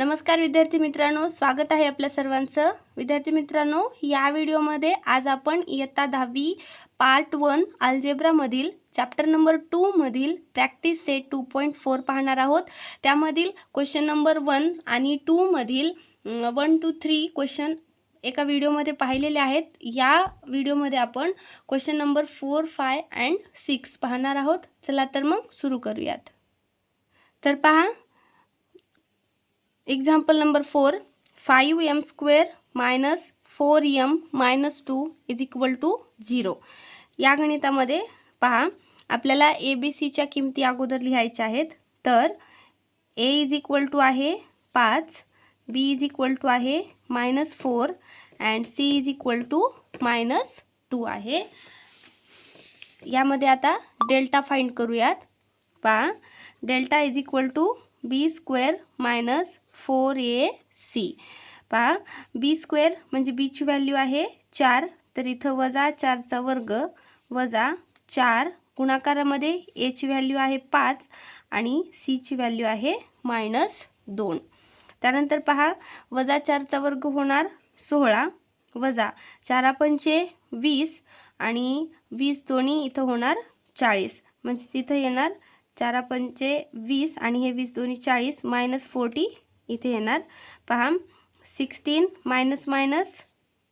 नमस्कार विद्यार्थी मित्रांनो स्वागत आहे आपल्या सर्वांचं. विद्यार्थी मित्रांनो या व्हिडिओमध्ये आज आपण इयत्ता दहावी पार्ट वन अल्जेब्रामधील chapter number टूमधील practice set two point four पाहणार आहोत. त्यामधील क्वेश्चन नंबर वन आणि टूमधील वन टू थ्री क्वेश्चन एका व्हिडिओमध्ये पाहिलेले आहेत. या व्हिडिओमध्ये आपण question number four five and six पाहणार आहोत. चला तर मग सुरू करूयात. तर पहा example number four five M square minus four M minus two is equal to zero या गणितामध्ये पहा आपल्याला ए बी सीच्या किमती अगोदर लिहायच्या आहेत. तर ए इज इक्वल टू आहे पाच बी इज इक्वल टू आहे minus four and C is equal to minus two आहे. यामध्ये आता डेल्टा फाइंड करूयात. पहा delta is equal to B square minus four A C. पहा बी स्क्वेअर म्हणजे बीची व्हॅल्यू आहे चार तर इथं वजा चारचा वर्ग वजा चार गुणाकारामध्ये एची व्हॅल्यू आहे पाच आणि सीची व्हॅल्यू आहे मायनस दोन. त्यानंतर पहा वजा चारचा वर्ग होणार सोळा वजा चारा पंचे वीस आणि वीस दोन्ही इथं होणार चाळीस. म्हणजे तिथं येणार चारा पंचे वीस आणि हे वीस दोन्ही चाळीस मायनस फोर्टी इथे येणार. पहा sixteen minus minus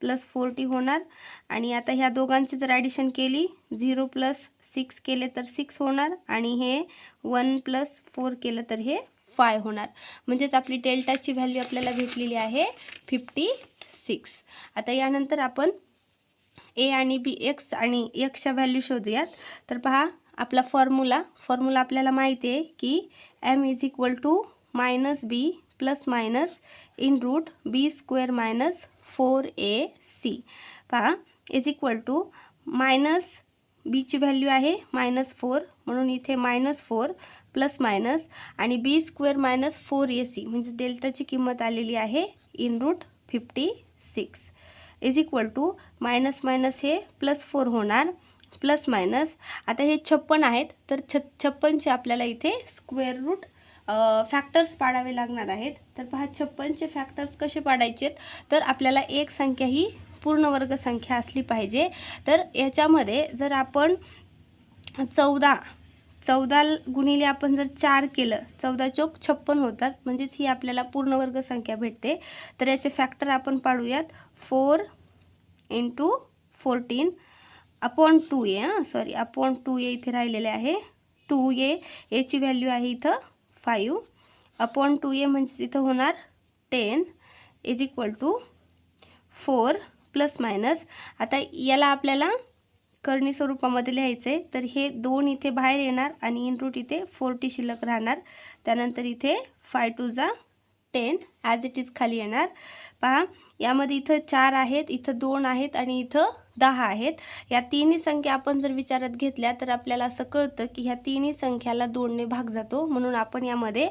plus forty होणार. आणि आता ह्या दोघांची जर ॲडिशन केली झिरो प्लस सिक्स केले तर सिक्स होणार. आणि हे वन प्लस फोर केलं तर हे फाय होणार. म्हणजेच आपली डेल्टाची व्हॅल्यू आपल्याला भेटलेली आहे फिफ्टी सिक्स आता यानंतर आपण ए आणि बी एक्स आणि एक्सच्या व्हॅल्यू शोधूयात. तर पहा आपला फॉर्म्युला फॉर्म्युला आपल्याला माहिती आहे की M is equal to minus B plus minus in root B square minus four A C. पहा इज इक्वल टू मायनस बीची व्हॅल्यू आहे मायनस फोर म्हणून इथे मायनस फोर प्लस मायनस आणि B square minus four A C म्हणजे डेल्टाची किंमत आलेली आहे in root fifty six is equal to minus minus हे प्लस फोर होणार प्लस मायनस आता हे छप्पन आहेत तर छ छप्पनचे आपल्याला इथे स्क्वेअर रूट फॅक्टर्स पाडावे लागणार आहेत. तर पहा छप्पनचे फॅक्टर्स कसे पाडायचे तर आपल्याला एक संख्या ही पूर्ण वर्ग संख्या असली पाहिजे. तर याच्यामध्ये जर आपण चौदा चौदा गुणिले आपण जर चार केलं चौदा चौक छप्पन होतात म्हणजेच ही आपल्याला पूर्ण वर्ग संख्या भेटते. तर याचे फॅक्टर आपण पाडूयात. Four into fourteen upon two A हां सॉरी अपॉन टू ए इथे राहिलेले आहे. टू ए याची व्हॅल्यू आहे इथं फाईव्ह अपॉन टू ए म्हणजे तिथं होणार ten is equal to four plus minus. आता याला आपल्याला करणी स्वरूपामध्ये लिहायचं आहे तर हे दोन इथे बाहेर येणार आणि इन रूट इथे फोर्टी शिल्लक राहणार. त्यानंतर इथे फाय टू जा टेन ॲज इट इज खाली येणार. पहा यामध्ये इथं चार आहेत इथं दोन आहेत आणि इथं दहा आहेत. या तिन्ही संख्या आपण जर विचारात घेतल्या तर आपल्याला असं कळतं की ह्या तिन्ही संख्याला दोनने भाग जातो. म्हणून आपण यामध्ये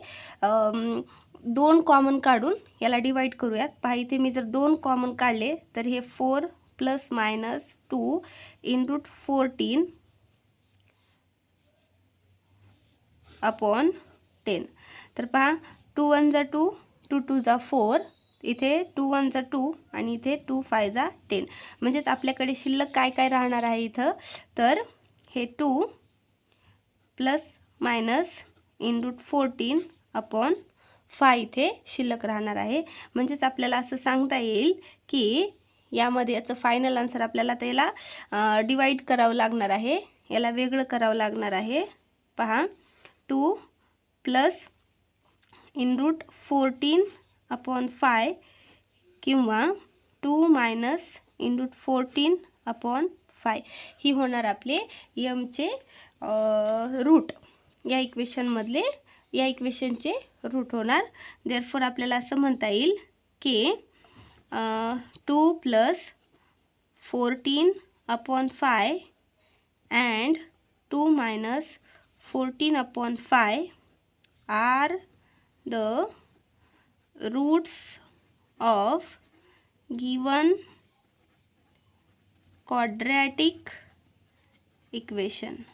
दोन कॉमन काढून याला डिवाईड करूयात. पहा इथे मी जर दोन कॉमन काढले तर हे four plus minus two in root fourteen upon ten तर पहा टू वन जा टू टू टू जा फोर इथे टू वन जा टू आणि इथे टू फाय जा टेन. म्हणजेच आपल्याकडे शिल्लक काय काय राहणार आहे इथं? तर हे two plus minus in root fourteen upon five इथे शिल्लक राहणार आहे. म्हणजेच आपल्याला असं सांगता येईल की यामध्ये याचं फायनल आन्सर आपल्याला त्याला डिवाईड करावं लागणार आहे. याला वेगळं करावं लागणार आहे. पहा two plus in root fourteen upon five किंवा two minus into fourteen upon five. ही होणार आपले यमचे रूट. या इक्वेशनमधले या इक्वेशनचे रूट होणार. देअरफॉर आपल्याला असं म्हणता येईल की two plus fourteen upon five and two minus fourteen upon five are the roots of given quadratic equation.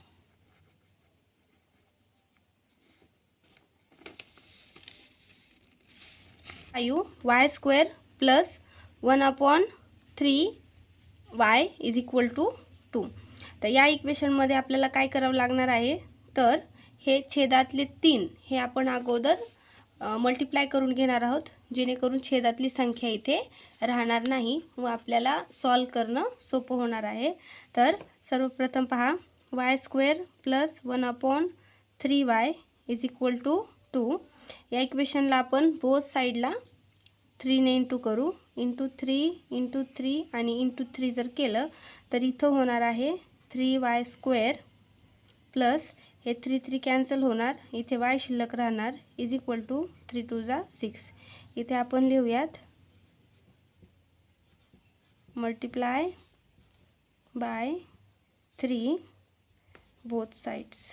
Five Y square plus one upon three Y is equal to two two या इक्वेशनमध्ये आपल्याला काय करावं लागणार आहे तर हे छेदातले तीन हे आपण अगोदर मल्टिप्लाय करून घेणार आहोत जेणेकरून छेदातली संख्या इथे राहणार नाही व आपल्याला सॉल्व करणं सोपं होणार आहे. तर सर्वप्रथम पहा Y square plus one upon three Y is equal to two two इक्वेशनला आपण बोथ साईडला थ्रीने इंटू करू. इंटू थ्री इंटू थ्री आणि इंटू थ्री जर केलं तर इथं होणार आहे थ्री वाय स्क्वेअर प्लस हे थ्री थ्री कॅन्सल होणार. इथे वाय शिल्लक राहणार. Is equal to three two जा सिक्स इथे आपण लिहूयात. Multiply by three both sides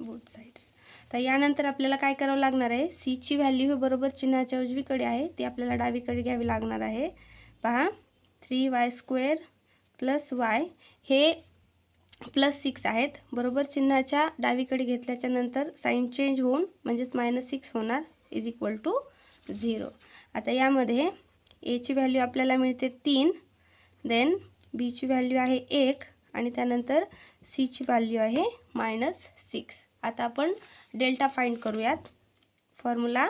both sides तर यानंतर आपल्याला काय करावं लागणार आहे? सीची व्हॅल्यू हे बरोबर चिन्हाच्या उजवीकडे आहे. ती आपल्याला डावीकडे घ्यावी लागणार आहे. पहा. Three Y square plus Y हे प्लस सिक्स आहेत. बरोबर चिन्हाच्या डावीकडे घेतल्याच्या नंतर साईन चेंज होऊन म्हणजेच मायनस सिक्स होणार इज इक्वल टू झिरो. आता यामध्ये एची व्हॅल्यू आपल्याला मिळते तीन देन बीची व्हॅल्यू आहे एक आणि त्यानंतर सीची व्हॅल्यू आहे मायनस सिक्स. आता आपण डेल्टा फाइंड करूयात. Formula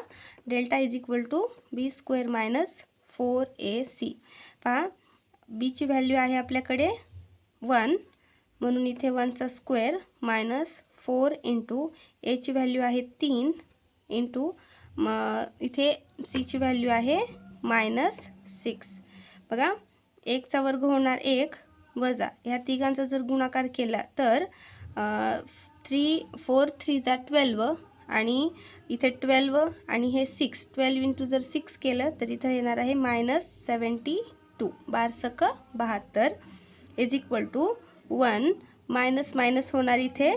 delta is equal to B square minus four A C. पहा बीची व्हॅल्यू आहे आपल्याकडे वन म्हणून इथे वनचा स्क्वेअर मायनस फोर इंटू एची व्हॅल्यू आहे तीन इंटू म इथे सीची व्हॅल्यू आहे मायनस सिक्स बघा एकचा वर्ग होणार एक वजा. ह्या तिघांचा जर गुणाकार केला तर थ्री फोर थ्रीचा ट्वेल्व आणि इथे ट्वेल्व आणि हे सिक्स ट्वेल्व इंटू जर सिक्स केलं तर इथं येणार आहे मायनस सेवन्टी टू. बारसक बहात्तर is equal to one minus minus होणार इथे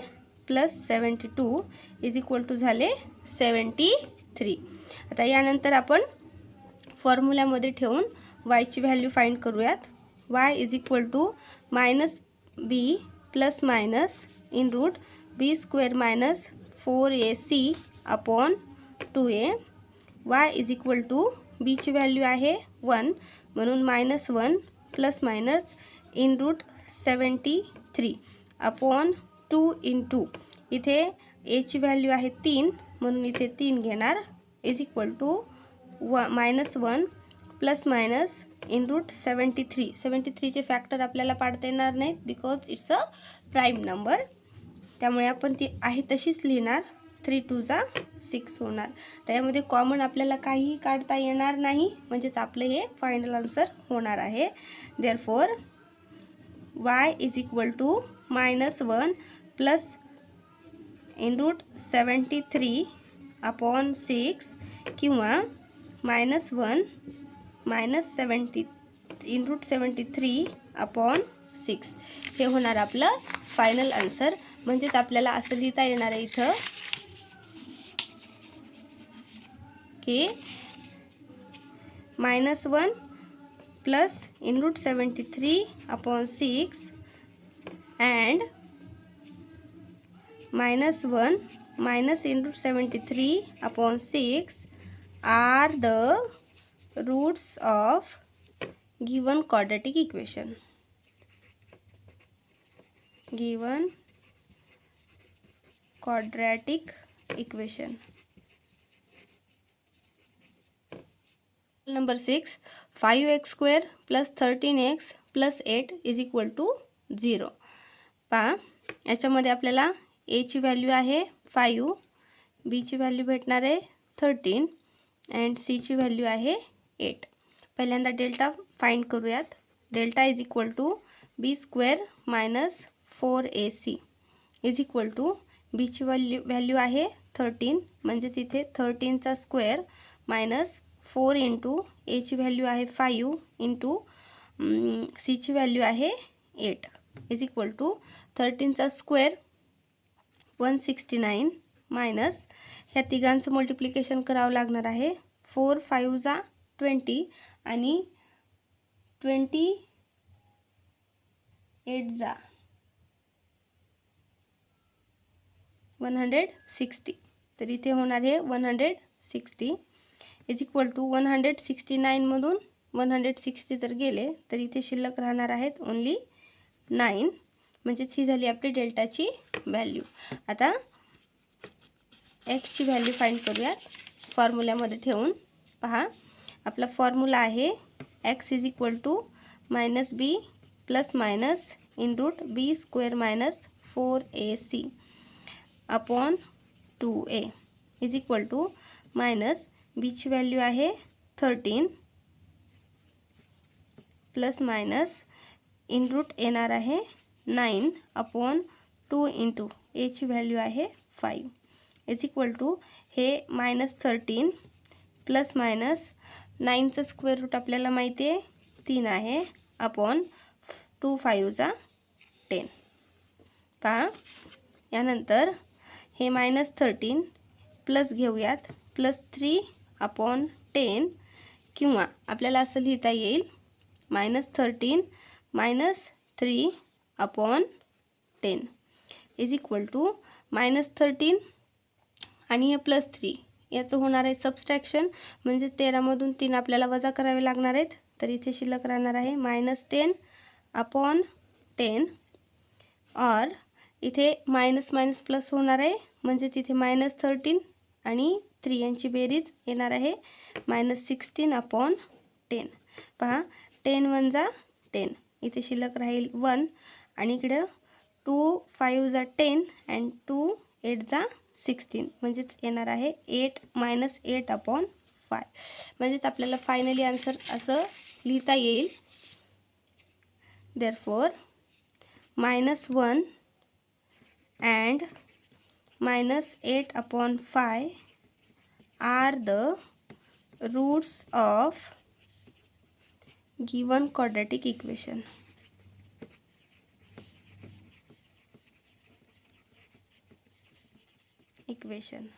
plus seventy two is equal to झाले सेवन्टी थ्री आता यानंतर आपण फॉर्म्युल्यामध्ये ठेवून वायची व्हॅल्यू फाईंड करूयात. Y is equal to minus B plus minus in root B square minus four A C upon two A Y is equal to बीची value आहे वन म्हणून minus one plus minus in root seventy three upon two into इथे एची value आहे तीन म्हणून इथे तीन घेणार इज इक्वल टू व minus one plus minus in root seventy three seventy थ्रीचे factor आपल्याला पाडता येणार नाहीत because it's a prime number त्यामुळे आपण ती आहे तशीच लिहिणार. थ्री टूचा सिक्स होणार. त्यामध्ये कॉमन आपल्याला काहीही काढता येणार नाही म्हणजेच आपलं हे फायनल आन्सर होणार आहे. Therefore Y is equal to minus one plus in root seventy three upon six किंवा minus one minus seventy in root seventy three upon six हे होणार आपलं फायनल आन्सर म्हणजेच आपल्याला असं लिहिता येणार आहे इथं. की minus one plus in root seventy three upon six and minus one minus in root seventy three upon six are the roots of given quadratic equation given quadratic equation. Number six five X square plus thirteen X plus eight is equal to zero पहा याच्यामध्ये आपल्याला एची value आहे five बीची value भेटणार आहे 13 and सीची value आहे एट पहिल्यांदा डेल्टा फाइंड करूयात. Delta is equal to B square minus four A C is equal to बीची व्हॅल्यू व्हॅल्यू आहे थर्टीन म्हणजेच इथे थर्टीनचा स्क्वेअर मायनस फोर इंटू एची व्हॅल्यू आहे फाईव्ह इंटू सीची व्हॅल्यू आहे eight. Is equal to थर्टीनचा square one sixty nine minus ह्या तिघांचं मल्टिप्लिकेशन करावं लागणार आहे. फोर फाईव्हचा ट्वेंटी आणि ट्वेंटी एट जा वन हंड्रेड सिक्स्टी. तर इथे होणार आहे one hundred sixty. Is equal to one hundred sixty नाईनमधून one hundred sixty जर गेले तर इथे शिल्लक राहणार आहेत ओन्ली नाईन म्हणजेच ही झाली आपली डेल्टाची व्हॅल्यू आता एक्सची व्हॅल्यू फाईंड करूयात. फॉर्म्युल्यामध्ये ठेवून पहा. आपला फॉर्म्युला आहे X is equal to minus B plus minus in root B square minus four A C upon two A is equal to minus बीची व्हॅल्यू आहे thirteen. Plus minus in root येणार आहे nine upon two into. एची value आहे five. Is equal to हे minus thirteen plus minus नाईनचं square root आपल्याला माहिती आहे. तीन आहे अपॉन टू फाईव्हचा टेन. पहा यानंतर हे मायनस थर्टीन प्लस घेऊयात. प्लस थ्री अपॉन टेन किंवा आपल्याला असं लिहिता येईल minus thirteen minus three upon ten. Is equal to minus thirteen आणि हे प्लस थ्री. याचं होणार आहे सबस्ट्रॅक्शन म्हणजे तेरामधून तीन आपल्याला वजा करावे लागणार आहेत. तर इथे शिल्लक राहणार आहे मायनस टेन अपॉन टेन. और इथे मायनस मायनस प्लस होणार आहे म्हणजे तिथे मायनस थर्टीन आणि थ्री यांची बेरीज येणार आहे. Minus sixteen upon ten. पहा टेन वन जा टेन. इथे शिल्लक राहील वन आणि इकडं टू फाईव्ह जा टेन अँड टू एट जा सिक्स्टीन. म्हणजेच येणार आहे eight minus eight upon five. म्हणजेच आपल्याला फायनली आन्सर असं लिहिता येईल. Therefore minus one and minus eight upon five are the roots of given quadratic equation. equation